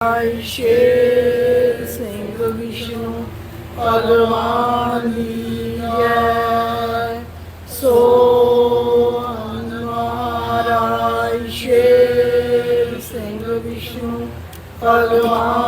ਆਇ ਸ਼ੇਰ ਸਿੰਘ ਵਿਸ਼ਨੂੰ ਭਗਵਾਨ ਦੀ ਸੋ ਮਹਾਰਾਜ ਸ਼ੇਰ ਸਿੰਘ ਵਿਸ਼ਨੂੰ ਭਗਵਾਨ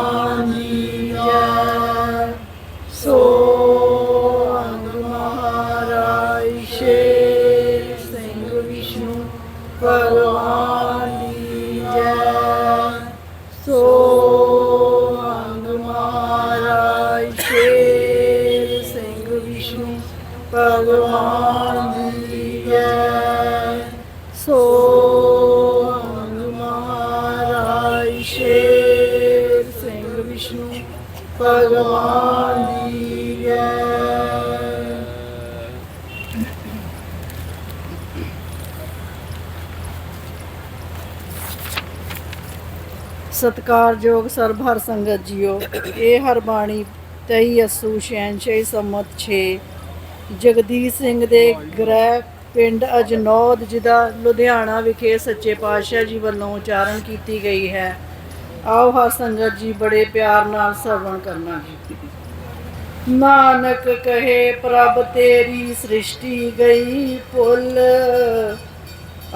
ਭਗਵਾਨ ਦੀ ਜੈ ਸਤਕਾਰਯੋਗ ਸਰਬ ਹਰ ਸੰਗਤ ਜੀਓ, ਇਹ ਹਰ ਬਾਣੀ 23 ਅਸੂ ਸ਼ੈਨਸ਼ਾਹੀ ਸੰਮਤ 6 ਜਗਦੀਸ਼ ਸਿੰਘ ਦੇ ਗ੍ਰਹਿ ਪਿੰਡ ਅਜਨੌਦ ਜਿਹਦਾ ਲੁਧਿਆਣਾ ਵਿਖੇ ਸੱਚੇ ਪਾਤਸ਼ਾਹ ਜੀ ਵੱਲੋਂ ਉਚਾਰਨ ਕੀਤੀ ਗਈ ਹੈ। ਆਓ ਹਰ ਸੰਗਤ ਜੀ, ਬੜੇ ਪਿਆਰ ਨਾਲ ਸਰਵਣ ਕਰਨਾ ਜੀ। ਨਾਨਕ ਕਹੇ, ਪ੍ਰਭ ਤੇਰੀ ਸ੍ਰਿਸ਼ਟੀ ਗਈ ਭੁੱਲ।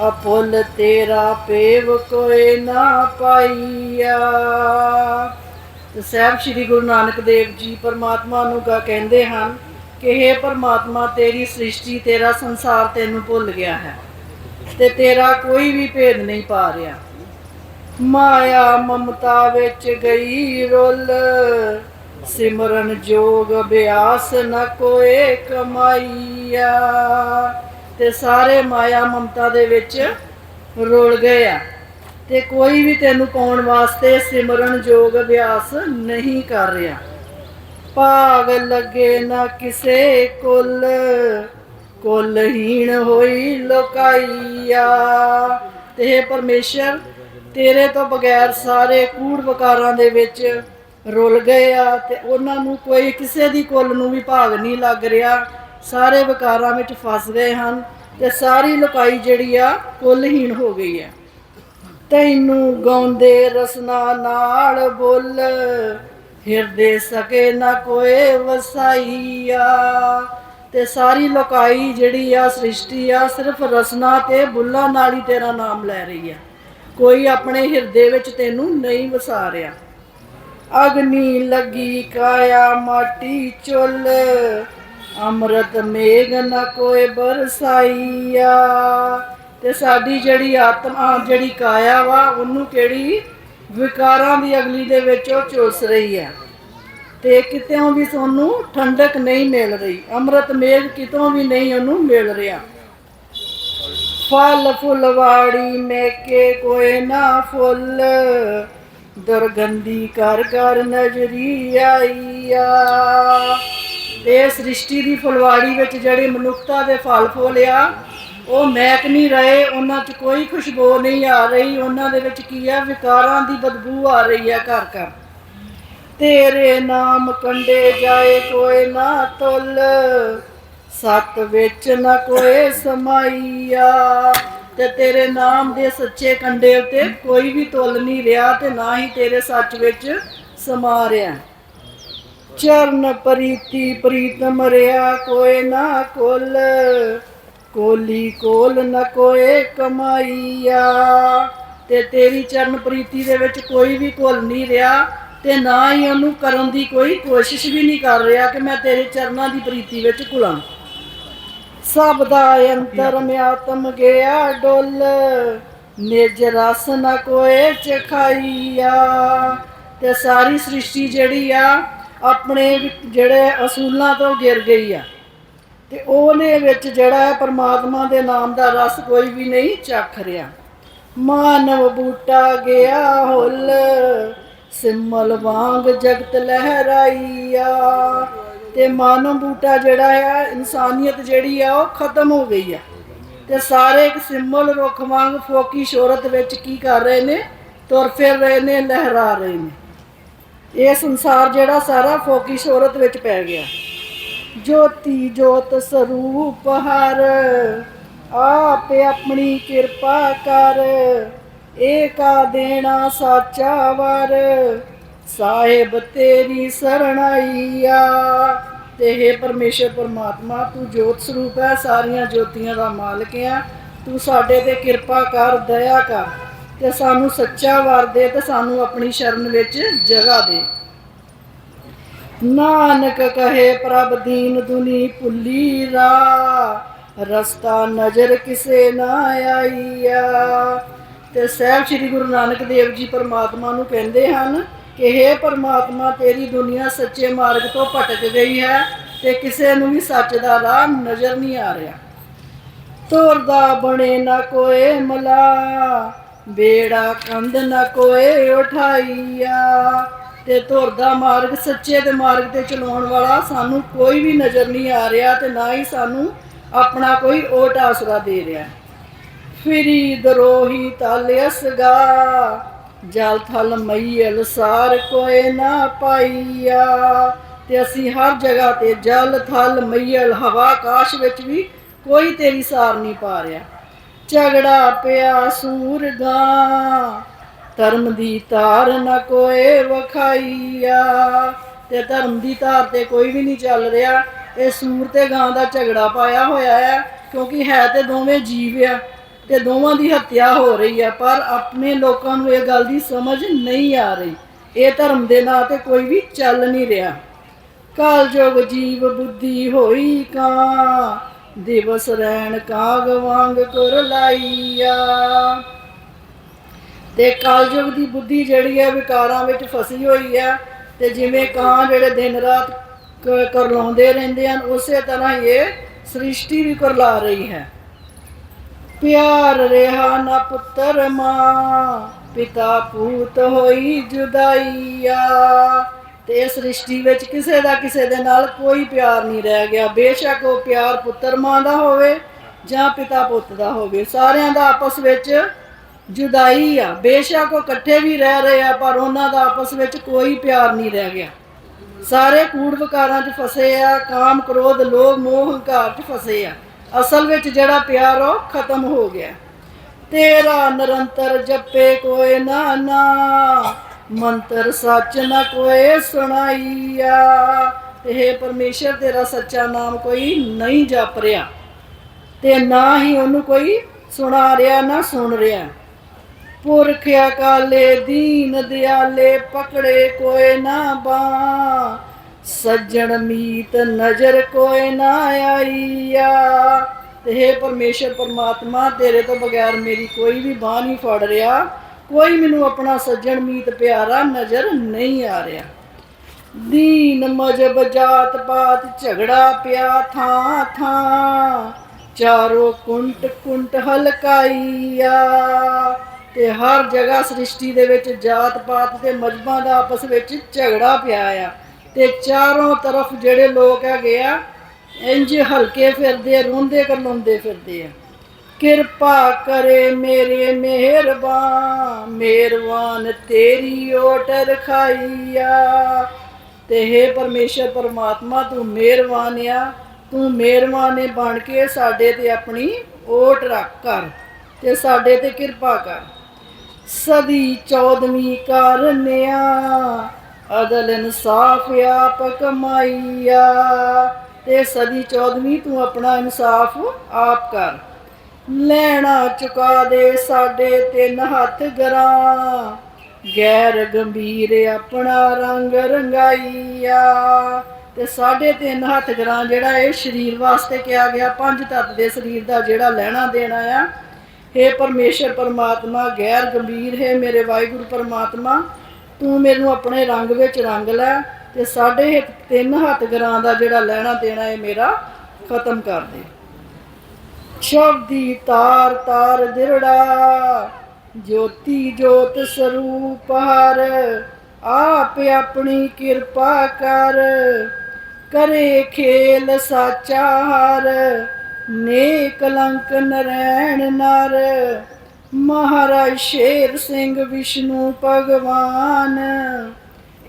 ਅਪੁੱਲ ਤੇਰਾ ਪੇਵ ਕੋਏ ਨਾ ਪਾਈਆ। ਤੇ ਸਾਹਿਬ ਸ੍ਰੀ ਗੁਰੂ ਨਾਨਕ ਦੇਵ ਜੀ ਪਰਮਾਤਮਾ ਨੂੰ ਗਾ ਕਹਿੰਦੇ ਹਨ ਕਿ हे ਪਰਮਾਤਮਾ, ਤੇਰੀ ਸ੍ਰਿਸ਼ਟੀ, ਤੇਰਾ ਸੰਸਾਰ ਤੈਨੂੰ ਭੁੱਲ ਗਿਆ ਹੈ ਤੇ ਤੇਰਾ ਕੋਈ ਵੀ ਭੇਦ ਨਹੀਂ ਪਾ ਰਿਹਾ। ਮਾਇਆ ਮਮਤਾ ਵਿੱਚ ਗਈ ਰੁੱਲ। ਸਿਮਰਨ ਜੋਗ ਅਭਿਆਸ ਨ ਕੋਏ ਕਮਾਈਆ। ਤੇ ਸਾਰੇ ਮਾਇਆ ਮਮਤਾ ਦੇ ਵਿੱਚ ਰੁਲ ਗਏ ਆ। ਤੇ ਕੋਈ ਵੀ ਤੈਨੂੰ ਪਾਉਣ ਵਾਸਤੇ ਸਿਮਰਨ ਜੋਗ ਅਭਿਆਸ ਨਹੀਂ ਕਰ ਰਿਹਾ। ਭਾਗ ਲੱਗੇ ਨਾ ਕਿਸੇ ਕੁੱਲ। ਕੁੱਲਹੀਣ ਹੋਈ ਲੋਕਾਈਆ। ਤੇ ਹੇ ਪਰਮੇਸ਼ਰ ਤੇਰੇ ਤੋਂ ਬਗੈਰ ਸਾਰੇ ਕੂੜ ਵਕਾਰਾਂ ਦੇ ਵਿੱਚ ਰੁਲ ਗਏ ਆ ਤੇ ਉਹਨਾਂ ਨੂੰ ਕੋਈ ਕਿਸੇ ਦੀ ਕੁੱਲ ਨੂੰ ਵੀ ਭਾਗ ਨਹੀਂ ਲੱਗ ਰਿਹਾ। ਸਾਰੇ ਵਕਾਰਾਂ ਵਿੱਚ ਫਸ ਗਏ ਹਨ ਤੇ ਸਾਰੀ ਲੋਕਾਈ ਜਿਹੜੀ ਆ ਕੁੱਲਹੀਣ ਹੋ ਗਈ ਹੈ। ਤੈਨੂੰ ਗਾਉਂਦੇ ਰਸਨਾ ਨਾਲ ਬੁੱਲ, ਹਿਰਦੇ ਸਕੇ ਨਾ ਕੋਏ ਵਸਾਈਆ। ਤੇ ਸਾਰੀ ਲੋਕਾਈ ਜਿਹੜੀ ਆ ਸ੍ਰਿਸ਼ਟੀ ਆ ਸਿਰਫ ਰਸਨਾ ਤੇ ਬੁੱਲਾਂ ਨਾਲ ਹੀ ਤੇਰਾ ਨਾਮ ਲੈ ਰਹੀ ਆ। ਕੋਈ ਆਪਣੇ ਹਿਰਦੇ ਵਿੱਚ ਤੈਨੂੰ ਨਹੀਂ ਵਸਾ ਰਿਹਾ ਅਗਨੀ ਲੱਗੀ ਕਾਇਆ ਮਾਟੀ ਚੁੱਲ, ਅੰਮ੍ਰਿਤ ਮੇਘ ਨਾ ਕੋਏ ਬਰਸਾਈਆ। ਤੇ ਸਾਡੀ ਜਿਹੜੀ ਆਤਮਾ, ਜਿਹੜੀ ਕਾਇਆ ਵਾ, ਉਹਨੂੰ ਕਿਹੜੀ ਵਿਕਾਰਾਂ ਦੀ ਅਗਲੀ ਦੇ ਵਿੱਚ ਉਹ ਚੁੱਸ ਰਹੀ ਹੈ। ਤੇ ਕਿਤੇੋਂ ਵੀ ਤੁਹਾਨੂੰ ਠੰਡਕ ਨਹੀਂ ਮਿਲ ਰਹੀ, ਅੰਮ੍ਰਿਤ ਮੇਘ ਕਿਤੋਂ ਵੀ ਨਹੀਂ ਉਹਨੂੰ ਮਿਲ ਰਿਹਾ। ਫਲ ਫੁਲਵਾੜੀ ਮੇਕੇ ਕੋਏ ਨਾ ਫੁੱਲ। ਦੁਰਗੰਧੀ ਕਰ ਕਰ ਨਜ਼ਰੀ ਆਈਆ। ਇਹ ਸ੍ਰਿਸ਼ਟੀ ਦੀ ਫੁਲਵਾੜੀ ਵਿੱਚ ਜਿਹੜੇ ਮਨੁੱਖਤਾ ਦੇ ਫਲ ਫੁੱਲ ਆ, ਉਹ ਮਹਿਕ ਨਹੀਂ ਰਹੇ, ਉਹਨਾਂ 'ਚ ਕੋਈ ਖੁਸ਼ਬੂ ਨਹੀਂ ਆ ਰਹੀ। ਉਹਨਾਂ ਦੇ ਵਿੱਚ ਕੀ ਆ? ਵਿਕਾਰਾਂ ਦੀ ਬਦਬੂ ਆ ਰਹੀ ਆ ਘਰ ਘਰ। ਤੇਰੇ ਨਾਮ ਕੰਡੇ ਜਾਏ ਕੋਏ ਨਾ ਤੁਲ। ਸਤ ਵਿੱਚ ਨਾ ਕੋਏ ਸਮਾਈਆ ਤੇ ਤੇਰੇ ਨਾਮ ਦੇ ਸੱਚੇ ਕੰਡੇ ਉਤੇ ਕੋਈ ਵੀ ਤੁਲ ਨਹੀਂ ਰਿਹਾ ਤੇ ਨਾ ਹੀ ਤੇਰੇ ਸੱਚ ਵਿੱਚ ਸਮਾ ਰਿਹਾ। ਚਰਨ ਪ੍ਰੀਤੀ ਪ੍ਰੀਤਮ ਰਿਆ ਕੋਏ ਨਾ ਕੋਲ, ਕੋਲੀ ਕੋਲ ਨ ਕੋਏ ਕਮਾਈਆ ਤੇ ਤੇਰੀ ਚਰਨ ਪ੍ਰੀਤੀ ਦੇ ਵਿੱਚ ਕੋਈ ਵੀ ਕੁਲ ਨਹੀਂ ਰਿਹਾ ਤੇ ਨਾ ਹੀ ਉਹਨੂੰ ਕਰਨ ਦੀ ਕੋਈ ਕੋਸ਼ਿਸ਼ ਵੀ ਨਹੀਂ ਕਰ ਰਿਹਾ ਕਿ ਮੈਂ ਤੇਰੇ ਚਰਨਾਂ ਦੀ ਪ੍ਰੀਤੀ ਵਿੱਚ ਕੁਲਾਂ ਸਭ ਦਾ ਅੰਤਰ ਮਿਆਤਮ ਗਿਆ ਡੁੱਲ। ਨਿਜ ਰਸ ਨ ਕੋਏ ਚਖਾਈਆ। ਤੇ ਸਾਰੀ ਸ੍ਰਿਸ਼ਟੀ ਜਿਹੜੀ ਆ, ਆਪਣੇ ਵਿ- ਜਿਹੜੇ ਅਸੂਲਾਂ ਤੋਂ ਗਿਰ ਗਈ ਆ। ਤੇ ਉਹਦੇ ਵਿੱਚ ਜਿਹੜਾ ਪਰਮਾਤਮਾ ਦੇ ਨਾਮ ਦਾ ਰਸ ਕੋਈ ਵੀ ਨਹੀਂ ਚੱਖ ਰਿਹਾ। ਮਾਨਵ ਬੂਟਾ ਗਿਆ ਹੁੱਲ, ਸਿਮਲ ਵਾਂਗ ਜਗਤ ਲਹਿਰਾਈਆ। ਤੇ ਮਾਨਵ ਬੂਟਾ ਜਿਹੜਾ ਆ, ਇਨਸਾਨੀਅਤ ਜਿਹੜੀ ਆ, ਉਹ ਖਤਮ ਹੋ ਗਈ ਆ। ਤੇ ਸਾਰੇ ਇੱਕ ਸਿਮਲ ਰੁੱਖ ਵਾਂਗ ਫੋਕੀ ਸ਼ੋਹਰਤ ਵਿੱਚ ਕੀ ਕਰ ਰਹੇ ਨੇ? ਤੁਰ ਫਿਰ ਰਹੇ ਨੇ, ਲਹਿਰਾ ਰਹੇ ਨੇ। ਇਹ ਸੰਸਾਰ ਜਿਹੜਾ ਸਾਰਾ ਫੋਕੀ ਸ਼ੋਹਰਤ ਵਿੱਚ ਪੈ ਗਿਆ। ਜੋਤੀ ਜੋਤ ਸਰੂਪ ਹਰ, ਆਪੇ ਆਪਣੀ ਕਿਰਪਾ ਕਰ। ਏਕਾ ਦੇਣਾ ਸਾਚਾ ਵਰ ਸਾਹਿਬ ਤੇਰੀ ਸਰਣਾਈਆ ਤੇ ਹੈ ਪਰਮੇਸ਼ਰ ਪਰਮਾਤਮਾ, ਤੂੰ ਜੋਤ ਸਰੂਪ ਹੈ, ਸਾਰੀਆਂ ਜੋਤੀਆਂ ਦਾ ਮਾਲਕ ਹੈ। ਤੂੰ ਸਾਡੇ ਤੇ ਕਿਰਪਾ ਕਰ, ਦਇਆ ਕਰ। ਤੇ ਸਾਨੂੰ ਸੱਚਾ ਵਰ ਦੇ ਤੇ ਸਾਨੂੰ ਆਪਣੀ ਸ਼ਰਨ ਵਿੱਚ ਜਗ੍ਹਾ ਦੇ। ਨਾਨਕ ਕਹੇ ਪ੍ਰਭ ਦੀਨ ਦੁਨੀ ਭੁੱਲੀ ਰਾ, ਰਸਤਾ ਨਜ਼ਰ ਕਿਸੇ ਨਾ ਆਈਆ। ਤੇ ਸਹਿਬ ਸ੍ਰੀ ਗੁਰੂ ਨਾਨਕ ਦੇਵ ਜੀ ਪਰਮਾਤਮਾ ਨੂੰ ਕਹਿੰਦੇ ਹਨ ਕਿ हे ਪਰਮਾਤਮਾ, ਤੇਰੀ ਦੁਨੀਆ ਸੱਚੇ ਮਾਰਗ ਤੋਂ ਭਟਕ ਗਈ ਹੈ ਤੇ ਕਿਸੇ ਨੂੰ ਵੀ ਸੱਚ ਦਾ ਰਾਹ ਨਜ਼ਰ ਨਹੀਂ ਆ ਰਿਹਾ। ਤੋਰਦਾ ਬਣੇ ਨਾ ਕੋਏ ਮਲਾ, ਬੇੜਾ ਕੰਧ ਨਾ ਕੋਏ ਉਠਾਈਆ। ਤੇ ਤੁਰਦਾ ਮਾਰਗ ਸੱਚੇ ਦੇ ਮਾਰਗ ਤੇ ਚਲਾਉਣ ਵਾਲਾ ਸਾਨੂੰ ਕੋਈ ਵੀ ਨਜ਼ਰ ਨਹੀਂ ਆ ਰਿਹਾ ਤੇ ਨਾ ਹੀ ਸਾਨੂੰ ਆਪਣਾ ਕੋਈ ਓਟ ਆਸਰਾ ਦੇ ਰਿਹਾ। ਫਿਰੀ ਦਰੋਹੀ ਤਲ ਅਸਗਾ ਜਲ ਥਲ ਮਈਲ ਸਾਰ ਕੋਏ ਨਾ ਪਾਈਆ। ਤੇ ਅਸੀਂ ਹਰ ਜਗ੍ਹਾ ਤੇ ਜਲ ਥਲ ਮਈਲ, ਹਵਾ ਆਕਾਸ਼ ਵਿੱਚ ਵੀ ਕੋਈ ਤੇਰੀ ਸਾਰ ਨਹੀਂ ਪਾ ਰਿਹਾ। ਝਗੜਾ ਪਿਆ ਸੂਰਗਾ, ਧਰਮ ਦੀ ਤਾਰ ਨਾ ਕੋਏ ਵਖਾਈਆ। ਤੇ ਧਰਮ ਦੀ ਤਾਰ ਤੇ ਕੋਈ ਵੀ ਨਹੀਂ ਚੱਲ ਰਿਹਾ। ਇਹ ਸੂਰ ਤੇ ਗਾਂ ਦਾ ਝਗੜਾ ਪਾਇਆ ਹੋਇਆ ਹੈ ਕਿਉਂਕਿ ਹੈ ਤੇ ਦੋਵੇਂ ਜੀਵ ਆ। ਤੇ ਦੋਵਾਂ ਦੀ ਹੱਤਿਆ ਹੋ ਰਹੀ ਹੈ, ਪਰ ਆਪਣੇ ਲੋਕਾਂ ਨੂੰ ਇਹ ਗੱਲ ਦੀ ਸਮਝ ਨਹੀਂ ਆ ਰਹੀ। ਇਹ ਧਰਮ ਦੇ ਨਾਂ ਤੇ ਕੋਈ ਵੀ ਚੱਲ ਨਹੀਂ ਰਿਹਾ। ਕਾਲ ਜੋਗ ਜੀਵ ਬੁੱਧੀ ਹੋਈ ਕਾ, ਦਿਵਸ ਰਹਿਣ ਕਾਗ ਵਾਂਗ ਕਰ ਲਾਈਆ। ਤੇ ਕਾਲਯੁਗ ਦੀ ਬੁੱਧੀ ਜਿਹੜੀ ਹੈ, ਵਿਕਾਰਾਂ ਵਿੱਚ ਫਸੀ ਹੋਈ ਹੈ। ਤੇ ਜਿਵੇਂ ਕਾਂ ਜਿਹੜੇ ਦਿਨ ਰਾਤ ਕਰਲਾਉਂਦੇ ਰਹਿੰਦੇ ਹਨ, ਉਸੇ ਤਰ੍ਹਾਂ ਇਹ ਸ੍ਰਿਸ਼ਟੀ ਵੀ ਕਰਲਾ ਰਹੀ ਹੈ। ਪਿਆਰ ਰਿਹਾ ਨਾ ਪੁੱਤਰ ਮਾਂ, ਪਿਤਾ ਪੂਤ ਹੋਈ ਜੁਦਾਈਆ। ਤੇ ਇਸ ਸ੍ਰਿਸ਼ਟੀ ਵਿੱਚ ਕਿਸੇ ਦਾ ਕਿਸੇ ਦੇ ਨਾਲ ਕੋਈ ਪਿਆਰ ਨਹੀਂ ਰਹਿ ਗਿਆ। ਬੇਸ਼ੱਕ ਉਹ ਪਿਆਰ ਪੁੱਤਰ ਮਾਂ ਦਾ ਹੋਵੇ ਜਾਂ ਪਿਤਾ ਪੁੱਤ ਦਾ ਹੋਵੇ। ਸਾਰਿਆਂ ਦਾ ਆਪਸ ਵਿੱਚ ਜੁਦਾਈ ਆ ਬੇਸ਼ੱਕ ਉਹ ਇਕੱਠੇ ਵੀ ਰਹਿ ਰਹੇ ਆ, ਪਰ ਉਹਨਾਂ ਦਾ ਆਪਸ ਵਿੱਚ ਕੋਈ ਪਿਆਰ ਨਹੀਂ ਰਹਿ ਗਿਆ। ਸਾਰੇ ਕੂੜ ਵਿਕਾਰਾਂ 'ਚ ਫਸੇ ਆ ਕਾਮ ਕ੍ਰੋਧ ਲੋਭ ਮੋਹ ਹੰਕਾਰ 'ਚ ਫਸੇ ਆ। ਅਸਲ ਵਿੱਚ ਜਿਹੜਾ ਪਿਆਰ ਉਹ ਖਤਮ ਹੋ ਗਿਆ। ਤੇਰਾ ਨਿਰੰਤਰ ਜਪੇ ਕੋਏ ਨਾ ਮੰਤਰ ਸੱਚ ਨਾ ਕੋਏ ਸੁਣਾਈਆ। ਇਹ ਪਰਮੇਸ਼ਰ ਤੇਰਾ ਸੱਚਾ ਨਾਮ ਕੋਈ ਨਹੀਂ ਜਪ ਰਿਹਾ। ਤੇ ਨਾ ਹੀ ਉਹਨੂੰ ਕੋਈ ਸੁਣਾ ਰਿਹਾ, ਨਾ ਸੁਣ ਰਿਹਾ। ਪੁਰਖ ਅਕਾਲੇ ਦੀਨ ਦਿਆਲੇ ਪਕੜੇ ਕੋਏ ਨਾ ਬਾ ਸੱਜਣ ਮੀਤ ਨਜ਼ਰ ਕੋਈ ਨਾ ਆਈਆ। ਤੇ ਹੈ ਪਰਮੇਸ਼ਰ, ਪਰਮਾਤਮਾ, ਤੇਰੇ ਤੋਂ ਬਗੈਰ ਮੇਰੀ ਕੋਈ ਵੀ ਬਾਹ ਨਹੀਂ ਫੜ ਰਿਹਾ। ਕੋਈ ਮੈਨੂੰ ਆਪਣਾ ਸੱਜਣ ਮੀਤ ਪਿਆਰਾ ਨਜ਼ਰ ਨਹੀਂ ਆ ਰਿਹਾ। ਦੀਨ ਮਜਬ ਜਾਤ ਪਾਤ ਝਗੜਾ ਪਿਆ ਥਾਂ ਥਾਂ। ਚਾਰੋ ਕੁੰਟ ਕੁੰਟ ਹਲਕਾਈਆ। ਤੇ ਹਰ ਜਗ੍ਹਾ ਸ੍ਰਿਸ਼ਟੀ ਦੇ ਵਿੱਚ ਜਾਤ ਪਾਤ ਤੇ ਮਜਬਾਂ ਦਾ ਆਪਸ ਵਿੱਚ ਝਗੜਾ ਪਿਆ ਆ। ਤੇ ਚਾਰੋਂ ਤਰਫ ਜਿਹੜੇ ਲੋਕ ਹੈਗੇ ਆ ਇੰਜ ਹਲਕੇ ਫਿਰਦੇ ਰੋਂਦੇ ਕਰਲਾਉਂਦੇ ਫਿਰਦੇ ਆ। ਕਿਰਪਾ ਕਰੇ ਮੇਰੇ ਮਿਹਰਬਾਨ ਮਿਹਰਬਾਨ ਤੇਰੀ ਓਟ ਰਖਾਈਆ। ਤੇ ਹੈ ਪਰਮੇਸ਼ਰ, ਪਰਮਾਤਮਾ, ਤੂੰ ਮਿਹਰਬਾਨ ਆ, ਤੂੰ ਮਿਹਰਬਾਨ ਏ ਬਣ ਕੇ ਸਾਡੇ ਤੇ ਆਪਣੀ ਓਟ ਰੱਖ ਕਰ ਤੇ ਸਾਡੇ ਤੇ ਕਿਰਪਾ ਕਰ। ਸਦੀ ਚੌਦਵੀਂ ਕਰਨਿਆ ਅਦਲ ਇਨਸਾਫ ਆਪ ਕਮਾਈਆ, ਤੇ ਸਦੀ ਚੌਦਵੀਂ ਤੂੰ ਆਪਣਾ ਇਨਸਾਫ ਆਪ ਕਰ। ਲੈਣਾ ਚੁਕਾ ਦੇ ਸਾਡੇ ਤਿੰਨ ਹੱਥ ਗਰਾਂ। ਗੈਰ ਗੰਭੀਰ ਆਪਣਾ ਰੰਗ ਰੰਗਾਈਆ। ਤੇ ਸਾਡੇ ਤਿੰਨ ਹੱਥ ਗਰਾਂ, ਜਿਹੜਾ ਇਹ ਸਰੀਰ ਵਾਸਤੇ ਕਿਹਾ ਗਿਆ, ਪੰਜ ਤੱਤ ਦੇ ਸਰੀਰ ਦਾ ਜਿਹੜਾ ਲੈਣਾ ਦੇਣਾ ਆ। हे ਪਰਮੇਸ਼ਰ, ਪਰਮਾਤਮਾ, ਗੈਰ ਗੰਭੀਰ, ਹੈ ਮੇਰੇ ਵਾਹਿਗੁਰੂ, ਪਰਮਾਤਮਾ ਤੂੰ ਮੈਨੂੰ ਆਪਣੇ ਰੰਗ ਵਿੱਚ ਰੰਗ ਲੈ ਤੇ ਸਾਡੇ ਇਹ ਤਿੰਨ ਹੱਥ ਗਰਾਂ ਦਾ ਜਿਹੜਾ ਲੈਣਾ ਦੇਣਾ ਹੈ ਮੇਰਾ ਖਤਮ ਕਰ ਦੇ। ਸ਼ਬਦੀ ਤਾਰ ਤਾਰ ਦਿਰੜਾ, ਜੋਤੀ ਜੋਤ ਸਰੂਪ ਹਰ, ਆਪ ਆਪਣੀ ਕਿਰਪਾ ਕਰ, ਕਰੇ ਖੇਲ ਸਾਚਾ ਹਰ ਨੇ ਕਲੰਕ ਨਰੈਣ ਨਰ। ਮਹਾਰਾਜ ਸ਼ੇਰ ਸਿੰਘ ਵਿਸ਼ਨੂੰ ਭਗਵਾਨ,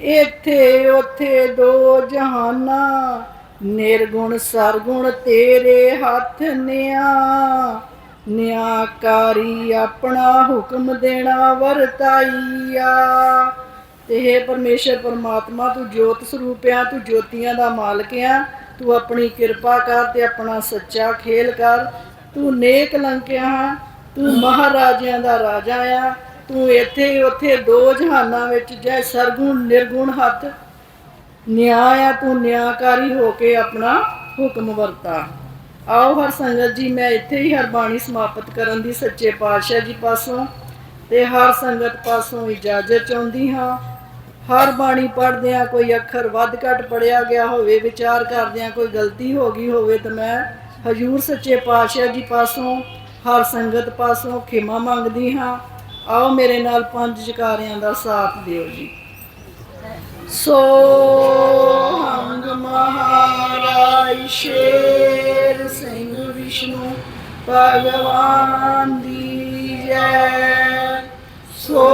ਇੱਥੇ ਉੱਥੇ ਦੋ ਜਹਾਨਾ, ਨਿਰਗੁਣ ਸਰਗੁਣ ਤੇਰੇ ਹੱਥ ਨਿਆ। ਨਿਆਕਾਰੀ ਆਪਣਾ ਹੁਕਮ ਦੇਣਾ ਵਰਤਾਈਆ। ਤੇ ਹੈ ਪਰਮੇਸ਼ਰ ਪਰਮਾਤਮਾ, ਤੂੰ ਜੋਤ ਸਰੂਪ ਆ, ਤੂੰ ਜੋਤੀਆਂ ਦਾ ਮਾਲਕ ਆ। ਤੂੰ ਆਪਣੀ ਕਿਰਪਾ ਕਰ ਤੇ ਆਪਣਾ ਸੱਚਾ ਖੇਲ ਕਰ। ਤੂੰ ਨੇਕ ਲੰਕਿਆ ਤੂੰ ਮਹਾਰਾਜਿਆਂ ਦਾ ਰਾਜਾ ਆ। ਤੂੰ ਇੱਥੇ ਉੱਥੇ ਦੋ ਜਹਾਨਾਂ ਵਿੱਚ ਜੈ ਸਰਗੁਣ, ਨਿਰਗੁਣ ਹੱਥ। ਨਿਆਂ ਆ, ਤੂੰ ਨਿਆਂਕਾਰੀ ਹੋ ਕੇ ਆਪਣਾ ਹੁਕਮ ਵਰਤਾ। ਆਓ ਹਰ ਸੰਗਤ ਜੀ, ਮੈਂ ਇੱਥੇ ਹੀ ਹਰ ਬਾਣੀ ਸਮਾਪਤ ਕਰਨ ਦੀ ਸੱਚੇ ਪਾਤਸ਼ਾਹ ਜੀ ਪਾਸੋਂ ਤੇ ਹਰ ਸੰਗਤ ਪਾਸੋਂ ਇਜਾਜ਼ਤ ਚਾਹੁੰਦੀ ਹਾਂ। ਹਰ ਬਾਣੀ ਪੜ੍ਹਦਿਆਂ ਕੋਈ ਅੱਖਰ ਵੱਧ ਘੱਟ ਪੜਿਆ ਗਿਆ ਹੋਵੇ, ਵਿਚਾਰ ਕਰਦਿਆਂ ਕੋਈ ਗਲਤੀ ਹੋ ਗਈ ਹੋਵੇ, ਤਾਂ ਮੈਂ ਹਜੂਰ ਸੱਚੇ ਪਾਤਸ਼ਾਹ ਜੀ ਪਾਸੋਂ ਹਰ ਸੰਗਤ ਪਾਸੋਂ ਖਿਮਾ ਮੰਗਦੀ ਹਾਂ, ਆਓ ਮੇਰੇ ਨਾਲ ਪੰਜ ਜਕਾਰਿਆਂ ਦਾ ਸਾਥ ਦਿਓ ਜੀ। ਸੋ ਹੰਗ ਮਹਾਰਾਜ ਸ਼ੇਰ ਸਿੰਘ ਵਿਸ਼ਨੂੰ ਭਗਵਾਨ ਦੀ ਜੈ। ਸੋ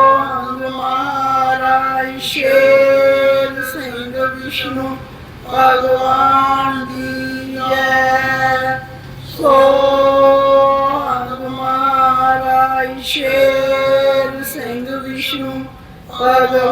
ਹੰਗ ਮਹਾਰਾਜ ਸ਼ੇਰ ਸਿੰਘ ਵਿਸ਼ਨੂੰ ਭਗਵਾਨ ਸ਼ੇਰ